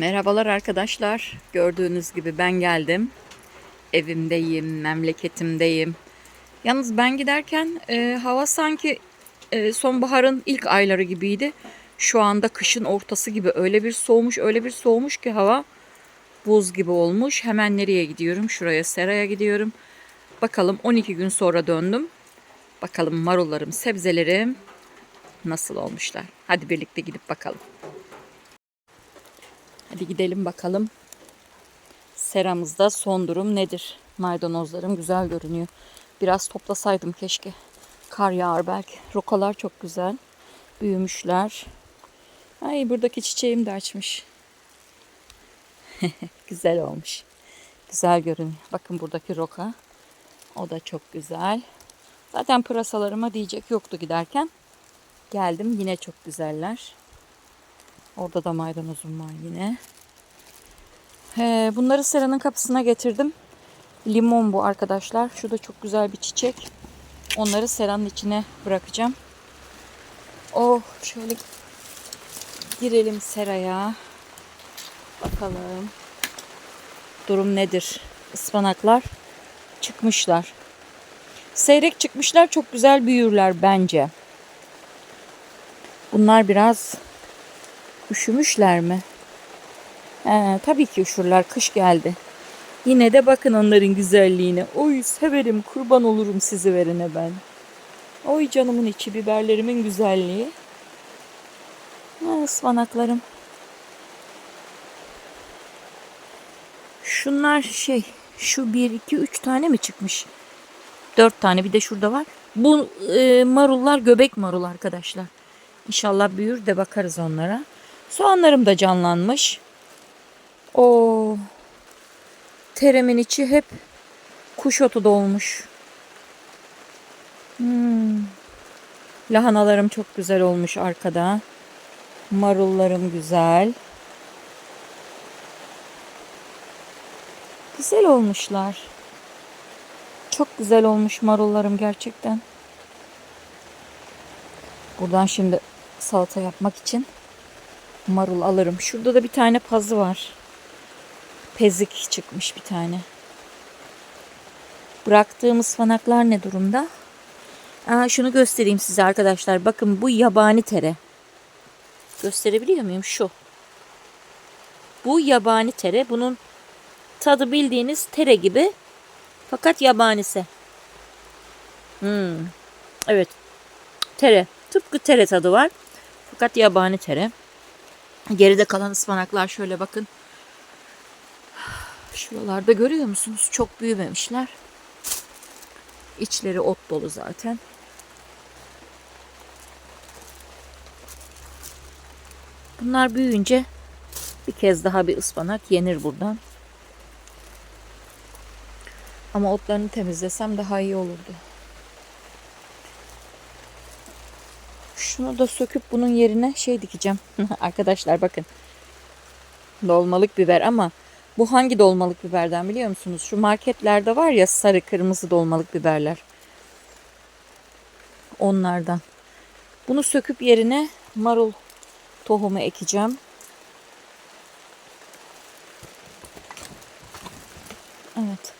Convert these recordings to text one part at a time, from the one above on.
Merhabalar arkadaşlar. Gördüğünüz gibi ben geldim. Evimdeyim, memleketimdeyim. Yalnız ben giderken e, hava sanki e, sonbaharın ilk ayları gibiydi. Şu anda kışın ortası gibi öyle bir soğumuş, öyle bir soğumuş ki hava buz gibi olmuş. Hemen nereye gidiyorum? Şuraya seraya gidiyorum. Bakalım 12 gün sonra döndüm. Bakalım marullarım, sebzelerim nasıl olmuşlar. Hadi birlikte gidip bakalım. Hadi gidelim bakalım. Seramızda son durum nedir? Maydanozlarım güzel görünüyor. Biraz toplasaydım keşke. Kar yağar belki. Rokalar çok güzel. Büyümüşler. Ay buradaki çiçeğim de açmış. güzel olmuş. Güzel görünüyor. Bakın buradaki roka. O da çok güzel. Zaten pırasalarıma diyecek yoktu giderken. Geldim yine çok güzeller. Orada da maydanozum var yine. He, bunları seranın kapısına getirdim. Limon bu arkadaşlar. Şu da çok güzel bir çiçek. Onları seranın içine bırakacağım. Oh şöyle girelim seraya. Bakalım. Durum nedir? Ispanaklar çıkmışlar. Seyrek çıkmışlar. Çok güzel büyürler bence. Bunlar biraz Üşümüşler mi? He, tabii ki üşürler. Kış geldi. Yine de bakın onların güzelliğine. Oy severim kurban olurum sizi verene ben. Oy canımın içi biberlerimin güzelliği. Ha, ıspanaklarım. Şunlar şey şu bir iki üç tane mi çıkmış? Dört tane bir de şurada var. Bu e, marullar göbek marul arkadaşlar. İnşallah büyür de bakarız onlara. Soğanlarım da canlanmış. O teremin içi hep kuş otu dolmuş. Hmm. Lahanalarım çok güzel olmuş arkada. Marullarım güzel. Güzel olmuşlar. Çok güzel olmuş marullarım gerçekten. Buradan şimdi salata yapmak için marul alırım. Şurada da bir tane pazı var. Pezik çıkmış bir tane. Bıraktığım ıspanaklar ne durumda? Aa, şunu göstereyim size arkadaşlar. Bakın bu yabani tere. Gösterebiliyor muyum? Şu. Bu yabani tere. Bunun tadı bildiğiniz tere gibi. Fakat yabanisi. Hmm. Evet. Tere. Tıpkı tere tadı var. Fakat yabani tere. Geride kalan ıspanaklar şöyle bakın. Şuralarda görüyor musunuz? Çok büyümemişler. İçleri ot dolu zaten. Bunlar büyüyünce bir kez daha bir ıspanak yenir buradan. Ama otlarını temizlesem daha iyi olurdu. Şunu da söküp bunun yerine şey dikeceğim. Arkadaşlar bakın. Dolmalık biber ama bu hangi dolmalık biberden biliyor musunuz? Şu marketlerde var ya sarı kırmızı dolmalık biberler. Onlardan. Bunu söküp yerine marul tohumu ekeceğim. Evet.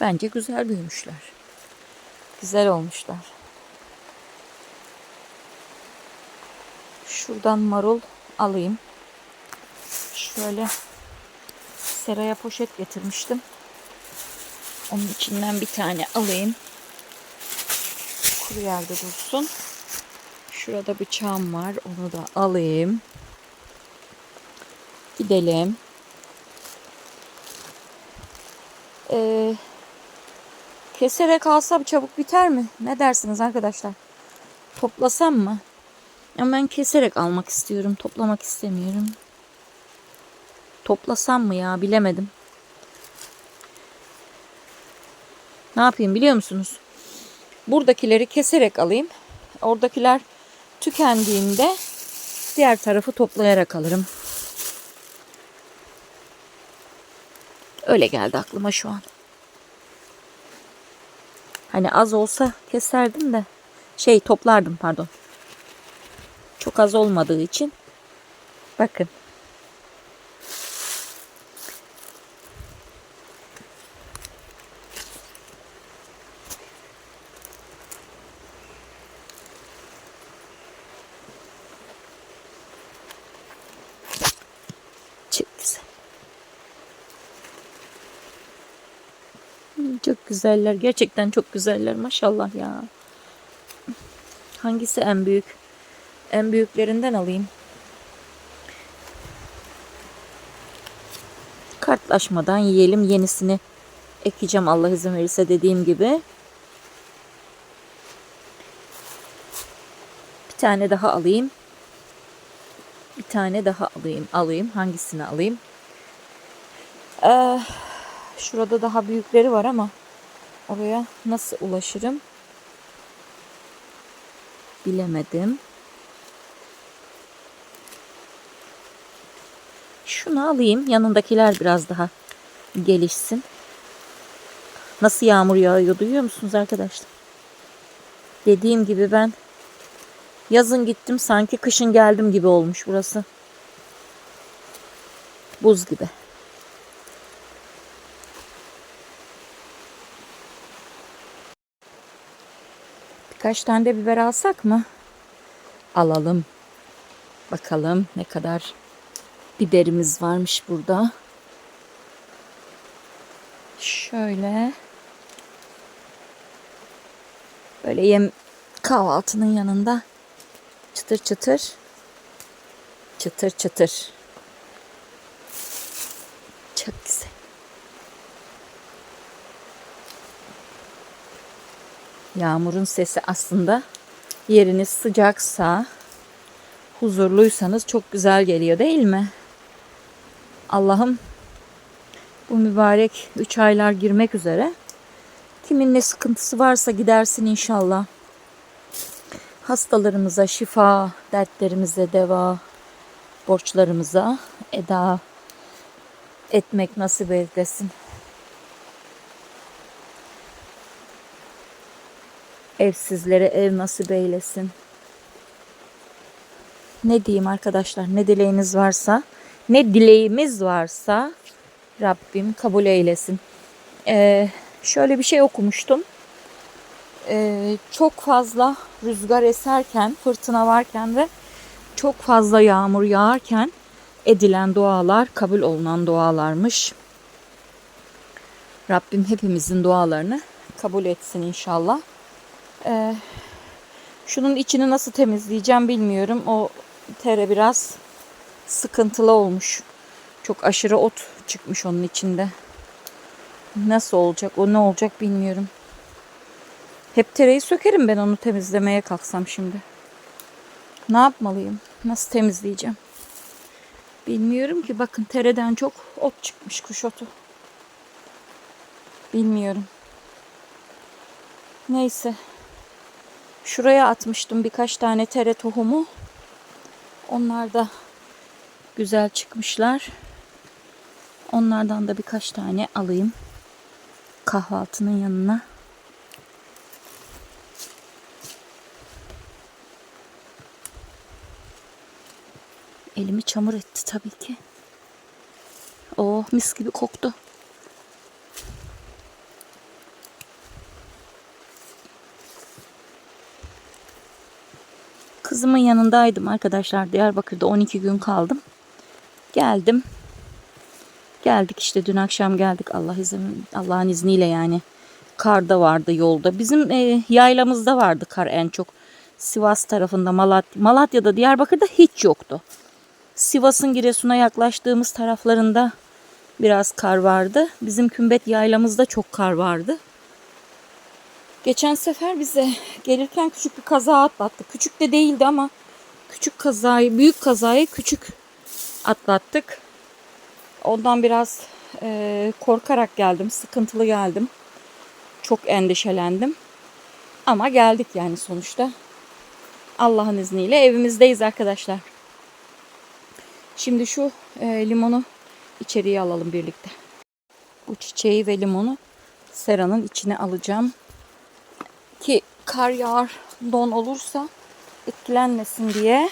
Bence güzel büyümüşler. Güzel olmuşlar. Şuradan marul alayım. Şöyle seraya poşet getirmiştim. Onun içinden bir tane alayım. Kuru yerde dursun. Şurada bıçağım var. Onu da alayım. Gidelim. Ee, keserek alsam çabuk biter mi? Ne dersiniz arkadaşlar? Toplasam mı? Ama ben keserek almak istiyorum. Toplamak istemiyorum. Toplasam mı ya bilemedim. Ne yapayım biliyor musunuz? Buradakileri keserek alayım. Oradakiler tükendiğinde diğer tarafı toplayarak alırım. Öyle geldi aklıma şu an. Hani az olsa keserdim de şey toplardım pardon. Çok az olmadığı için Bakın. Çok güzel. Hmm, Çok güzeller. Gerçekten çok güzeller. Maşallah ya. Hangisi en büyük? En büyüklerinden alayım. Kartlaşmadan yiyelim. Yenisini ekeceğim Allah izin verirse dediğim gibi. Bir tane daha alayım. Bir tane daha alayım. Alayım. Hangisini alayım? Ee, şurada daha büyükleri var ama oraya nasıl ulaşırım? Bilemedim. Şunu alayım. Yanındakiler biraz daha gelişsin. Nasıl yağmur yağıyor duyuyor musunuz arkadaşlar? Dediğim gibi ben yazın gittim sanki kışın geldim gibi olmuş burası. Buz gibi. Birkaç tane de biber alsak mı? Alalım. Bakalım ne kadar biberimiz varmış burada. Şöyle. Böyle yem kahvaltının yanında çıtır çıtır çıtır çıtır. Çok güzel. Yağmurun sesi aslında yeriniz sıcaksa, huzurluysanız çok güzel geliyor değil mi? Allah'ım bu mübarek 3 aylar girmek üzere. Kimin ne sıkıntısı varsa gidersin inşallah. Hastalarımıza şifa, dertlerimize deva, borçlarımıza eda etmek nasip eylesin. Evsizlere ev nasip eylesin. Ne diyeyim arkadaşlar? Ne dileğiniz varsa, ne dileğimiz varsa Rabbim kabul eylesin. Ee, şöyle bir şey okumuştum. Ee, çok fazla rüzgar eserken, fırtına varken ve çok fazla yağmur yağarken edilen dualar kabul olunan dualarmış. Rabbim hepimizin dualarını kabul etsin inşallah. Ee, şunun içini nasıl temizleyeceğim bilmiyorum. O tere biraz sıkıntılı olmuş. Çok aşırı ot çıkmış onun içinde. Nasıl olacak o ne olacak bilmiyorum. Hep tereyi sökerim ben onu temizlemeye kalksam şimdi. Ne yapmalıyım? Nasıl temizleyeceğim? Bilmiyorum ki. Bakın tereden çok ot çıkmış kuş otu. Bilmiyorum. Neyse. Şuraya atmıştım birkaç tane tere tohumu. Onlar da güzel çıkmışlar. Onlardan da birkaç tane alayım. Kahvaltının yanına. Elimi çamur etti tabii ki. Oh mis gibi koktu. Kızımın yanındaydım arkadaşlar. Diyarbakır'da 12 gün kaldım. Geldim. Geldik işte dün akşam geldik Allah izin Allah'ın izniyle yani. Kar da vardı yolda. Bizim e, yaylamızda vardı kar en çok. Sivas tarafında Malatya, Malatya'da Diyarbakır'da hiç yoktu. Sivas'ın Giresun'a yaklaştığımız taraflarında biraz kar vardı. Bizim kümbet yaylamızda çok kar vardı. Geçen sefer bize gelirken küçük bir kaza atlattık. Küçük de değildi ama küçük kazayı, büyük kazayı küçük atlattık. Ondan biraz e, korkarak geldim, sıkıntılı geldim. Çok endişelendim. Ama geldik yani sonuçta. Allah'ın izniyle evimizdeyiz arkadaşlar. Şimdi şu e, limonu içeriye alalım birlikte. Bu çiçeği ve limonu seranın içine alacağım. Ki kar yağar, don olursa etkilenmesin diye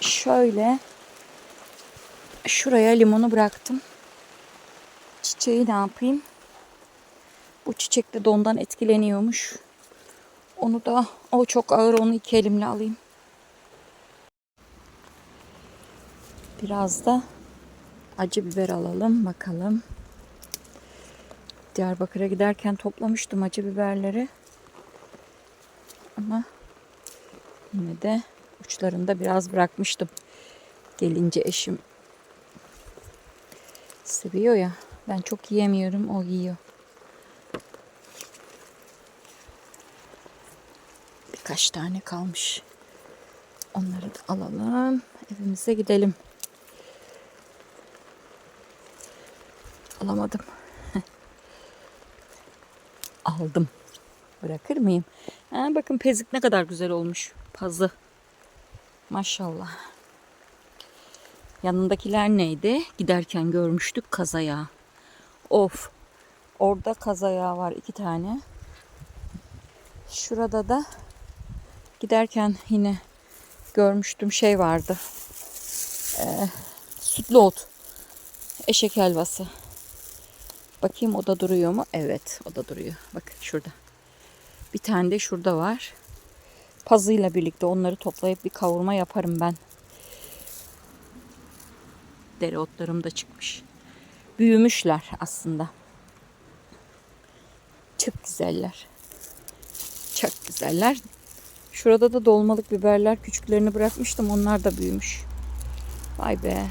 şöyle Şuraya limonu bıraktım. Çiçeği ne yapayım? Bu çiçek de dondan etkileniyormuş. Onu da o çok ağır onu iki elimle alayım. Biraz da acı biber alalım bakalım. Diyarbakır'a giderken toplamıştım acı biberleri. Ama yine de uçlarında biraz bırakmıştım. Gelince eşim seviyor ya. Ben çok yiyemiyorum, o yiyor. Birkaç tane kalmış. Onları da alalım. Evimize gidelim. Alamadım. Aldım. Bırakır mıyım? Ha, bakın pezik ne kadar güzel olmuş. Pazı. Maşallah. Yanındakiler neydi? Giderken görmüştük kazayağı. Of. Orada kazayağı var iki tane. Şurada da giderken yine görmüştüm şey vardı. Ee, sütlü ot. Eşek helvası. Bakayım o da duruyor mu? Evet o da duruyor. Bak şurada. Bir tane de şurada var. Pazıyla birlikte onları toplayıp bir kavurma yaparım ben. Dereotlarım da çıkmış. Büyümüşler aslında. Çok güzeller. Çok güzeller. Şurada da dolmalık biberler küçüklerini bırakmıştım. Onlar da büyümüş. Vay be.